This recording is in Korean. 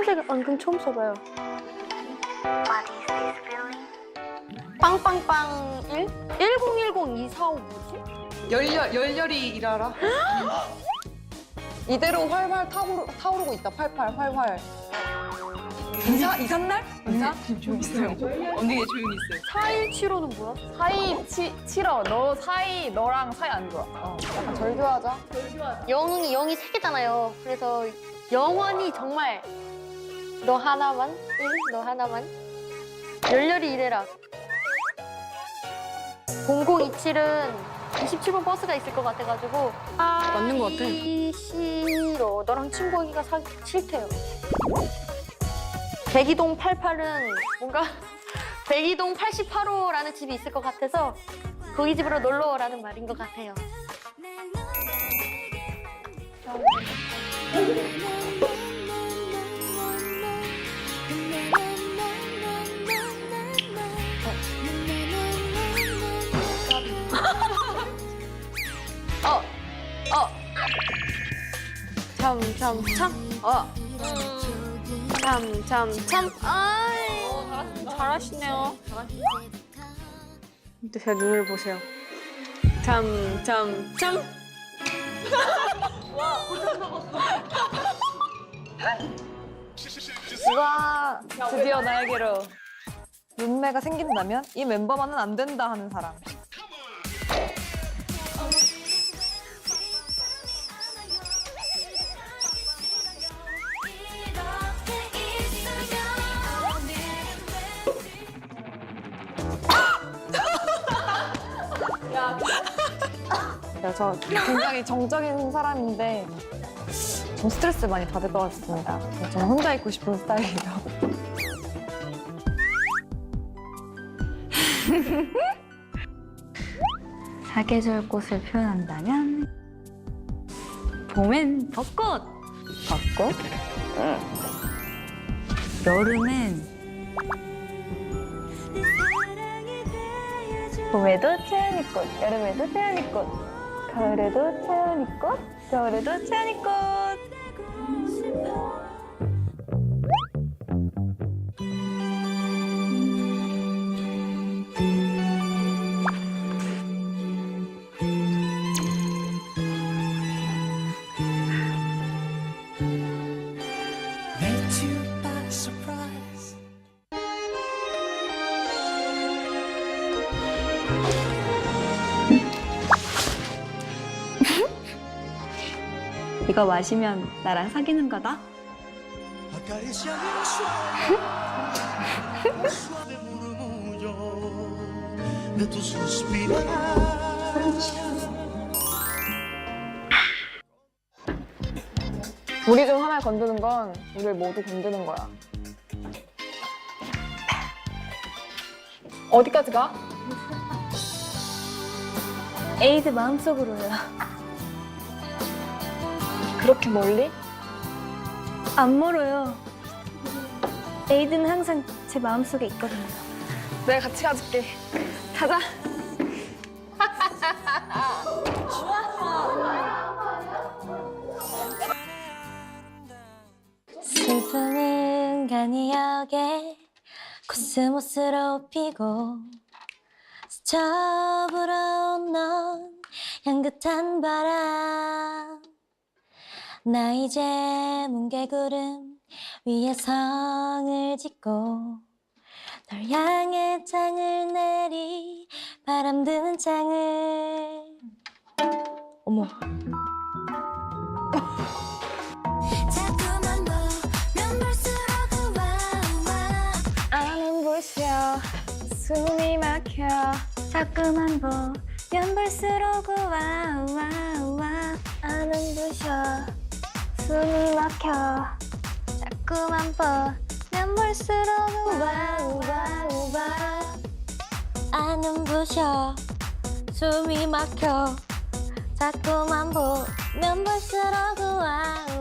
흰색 안경 처음 써봐요. What is this feeling? 빵빵빵 1? 1010 245 뭐지? 열렬 열렬히 일하라. 이대로 활활 타오르, 타오르고 있다. 팔팔 활활. 이사 이삿날? 이사? 조용히 있어요. 언니 조용히 있어요. 4175는 뭐야? 사이 치, 치러 너 사이 너랑 사이 안 좋아 어, 약간 절교하자. 영이 영이 세 개잖아요. 그래서 영원히 정말 너 하나만, 응? 너 하나만. 열렬히 일해라. 0027은 27번 버스가 있을 것 같아가지고 맞는 것 같아. 싫어. 너랑 친구하기가 사, 싫대요. 백이동 88은 뭔가 백이동 88호라는 집이 있을 것 같아서 거기 집으로 놀러 오라는 말인 것 같아요. 참, 참, 참. 어. 참, 참, 참. 아이. 잘하시네요. 제 눈을 보세요. 참, 참, 참. 와 드디어 나에게로 눈매가 생긴다면 이 멤버만은 안 된다 하는 사람. 야, 저 굉장히 정적인 사람인데 좀 스트레스 많이 받을 것 같습니다. 저는 혼자 있고 싶은 스타일이라. 사계절 꽃을 표현한다면 봄엔 벚꽃, 벚꽃. 여름엔 봄에도 채연이꽃, 여름에도 채연이꽃, 가을에도 채연이꽃, 겨울에도 채연이꽃. 이거 마시면 나랑 사귀는 거다. 우리 중 하나 건드는 건 우리를 모두 건드는 거야 어디까지 가? 에이드 마음속으로요. 그렇게 멀리? 안 멀어요. 에이드는 항상 제 마음속에 있거든요. 내가 같이 가줄게 가자 슬픔은 간이 역에 코스모스로 피고 스쳐 불어온 넌 향긋한 바람 나 이제 뭉게구름 위에 성을 짓고 널 향해 장을 내리 바람 드는 장을. 어머. 자꾸만 보면 볼수록 우아우아. 아는 부셔 숨이 막혀. 자꾸만 보면 볼수록 우아우아우아. 아는 부셔 숨이 막혀. 자꾸만 보면 볼수록 우아우아우아 아는 부셔 숨이 막혀. 자꾸만 보면 볼수록 우아우아